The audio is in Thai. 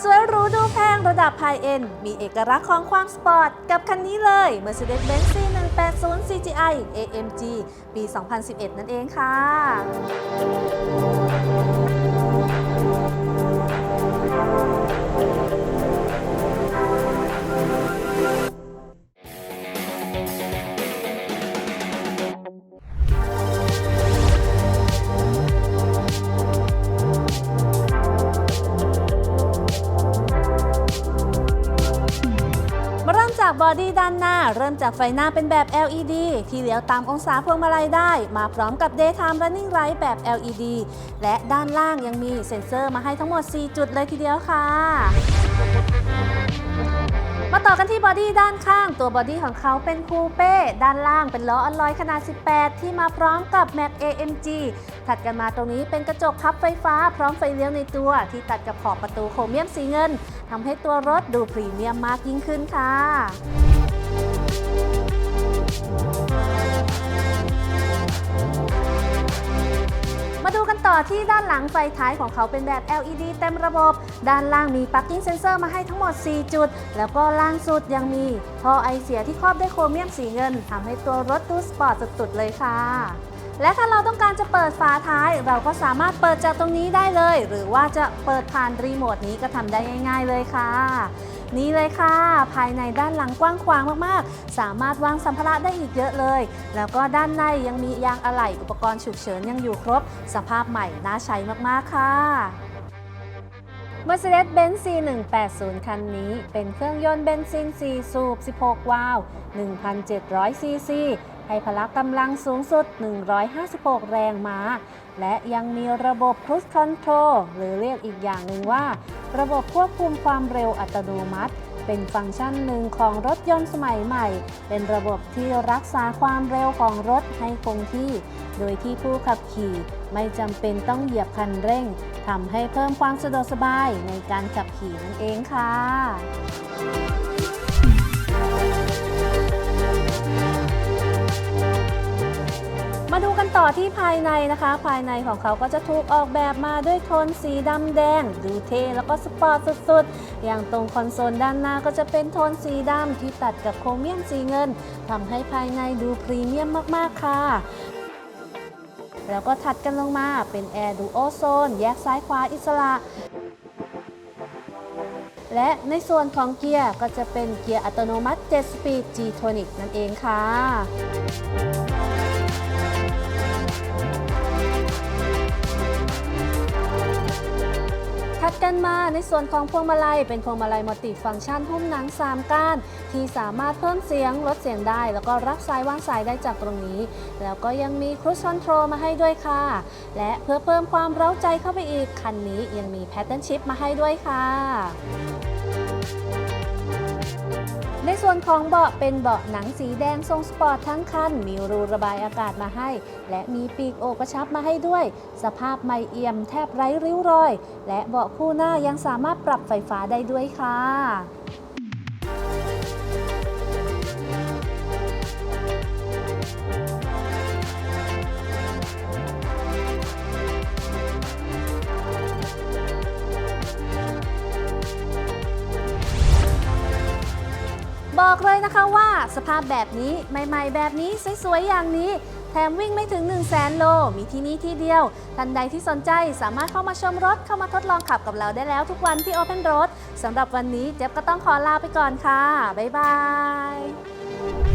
สวยหรูดูแพงระดับไฮเอ็นมีเอกลักษณ์ของความสปอร์ต กับคันนี้เลย Mercedes-Benz C180 CGI AMG ปี 2011 นั่นเองค่ะมา จากบอดี้ด้านหน้า เริ่มจากไฟหน้าเป็นแบบ LED ที่เลี้ยวตามองศาพวงมาลัยได้ มาพร้อมกับ Daytime Running Light แบบ LED และด้านล่างยังมีเซ็นเซอร์มาให้ทั้งหมด 4 จุดเลยทีเดียวค่ะ มาต่อกันที่บอดี้ด้านข้าง ตัวบอดี้ของเขาเป็นคูเป้ด้านล่างเป็นล้ออลลอยขนาด 18 ที่มาพร้อมกับแม็ก AMG ถัดกันมาตรงนี้เป็นกระจกพับไฟฟ้า พร้อมไฟเลี้ยวในตัว ที่ตัดกับขอบประตูโครเมียมสีเงินทำให้ตัวรถดูพรีเมียมมากยิ่งขึ้นค่ะ ต่อที่ด้านหลังไฟท้ายของเขาเป็นแบบ LED เต็มระบบ ด้านล่างมี Parking Sensor มาให้ทั้งหมด 4 จุด แล้วก็ล่างสุดยังมีท่อไอเสียที่ครอบด้วยโครเมียมสีเงินทำให้ตัวรถดูสปอร์ตสุดๆเลยค่ะและถ้าเราต้องการจะเปิดฝาท้าย เราก็สามารถเปิดจากตรงนี้ได้เลย หรือว่าจะเปิดผ่านรีโมทนี้ก็ทำได้ง่าย ๆ เลยค่ะ นี่เลยค่ะ ภายในด้านหลังกว้างขวางมากๆ สามารถวางสัมภาระได้อีกเยอะเลย แล้วก็ด้านในยังมียางอะไหล่อุปกรณ์ฉุกเฉินยังอยู่ครบ สภาพใหม่น่าใช้มากๆค่ะ Mercedes-Benz C180 คันนี้เป็นเครื่องยนต์เบนซิน 4 สูบ 16 วาล์ว1,700 ซีซี ให้พละกำลังสูงสุด 156 แรงม้า และยังมีระบบ Cruise Control หรือเรียกอีกอย่างหนึ่งว่า ระบบควบคุมความเร็วอัตโนมัติ เป็นฟังก์ชันหนึ่งของรถยนต์สมัยใหม่ เป็นระบบที่รักษาความเร็วของรถให้คงที่ โดยที่ผู้ขับขี่ไม่จำเป็นต้องเหยียบคันเร่งทำให้เพิ่มความสะดวกสบายในการขับขี่นั่นเองค่ะ มาดูกันต่อที่ภายในนะคะ ภายในของเขาก็จะถูกออกแบบมาด้วยโทนสีดำแดง ดูเท่แล้วก็สปอร์ตสุดๆ อย่างตรงคอนโซลด้านหน้าก็จะเป็นโทนสีดำที่ตัดกับโครเมียมสีเงินทำให้ภายในดูพรีเมียมมากๆค่ะแล้วก็ถัดกันลงมาเป็น Air Duo Zone แยกซ้ายขวาอิสระ และในส่วนของเกียร์ก็จะเป็นเกียร์อัตโนมัติ7 Speed G-Tonic นั่นเองค่ะ กันมา ในส่วนของพวงมาลัย เป็นพวงมาลัยมัลติฟังก์ชันหุ้มหนัง 3 ก้าน ที่สามารถเพิ่มเสียงลดเสียงได้ แล้วก็รับสายวางสายได้จากตรงนี้ แล้วก็ยังมีครูสคอนโทรลมาให้ด้วยค่ะ และเพื่อเพิ่มความเร้าใจเข้าไปอีก คันนี้ยังมีแพทเทิร์นชิพมาให้ด้วยค่ะ ในส่วนของเบาะเป็นเบาะหนังสีแดงทรงสปอร์ตทั้งคัน มีรูระบายอากาศมาให้ และมีปีกโอกระชับมาให้ด้วย สภาพไม่เอี่ยมแทบไร้ริ้วรอย และเบาะคู่หน้ายังสามารถปรับไฟฟ้าได้ด้วยค่ะ บอกเลยนะคะว่าสภาพแบบนี้ใหม่ๆ แบบนี้สวยๆอย่างนี้ แถมวิ่งไม่ถึง 1 0 0 0 0แสนโล มีที่นี่ที่เดียว ท่านใดที่สนใจสามารถเข้ามาชมรถเข้ามาทดลองขับกับเราได้แล้วทุกวันที่ Open Road สำหรับวันนี้เจ๊บก็ต้องขอลาไปก่อนค่ะ บ๊ายบาย